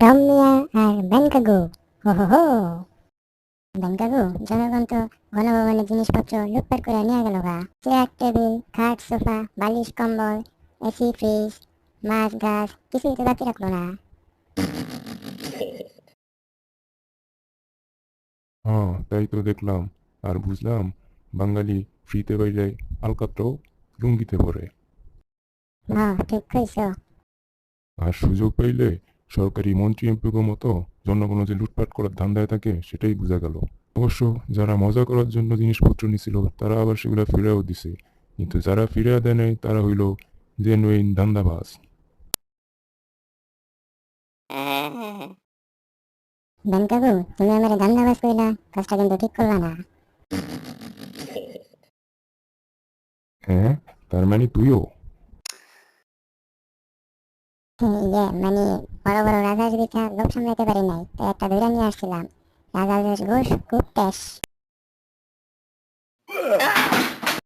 Tom মিয়া আর ব্যাংকাগু হো হো হো ব্যাংকাগু জনগণ তো গণভবনের জিনিসপত্র লুটপাট করে নিয়ে গেল গা চেয়ার টেবিল খাট সোফা বালিশ কম্বল এসি ফ্রিজ মাছ গাছ কিছুই তো বাকি রাখল না হ্যাঁ তাই তো দেখলাম আর বুঝলাম বাঙালি ফ্রিতে বাইরে আলকাত্রাও লুঙ্গিতে পরে হ্যাঁ ঠিক কইছ আর সুযোগ পাইলে সরকারি মন্ত্রী এমপিগো মতো জনগণ যে লুটপাট করার ধান্দায় থাকে সেটাই বোঝা গেল। অবশ্য যারা মজা করার জন্য জিনিসপত্র নিছিল তারা আবার সেগুলো ফিরেও দিছে। কিন্তু যারা ফিরে দেয় নাই তারা হইল জেনুইন ধান্দাবাজ। ব্যাংকাগু তুমি আমার ধান্দাবাজ কইলা কাজটা কিন্তু ঠিক করলা না। হ্যাঁ তার মানে তুইও? ইয়ে মানে বড় বড় রাজার দিকে লোভ সামলাইতে পারি নাই, তাই একটা ধরে নিয়ে আসছিলাম। রাজাদের ঘুষ, খুব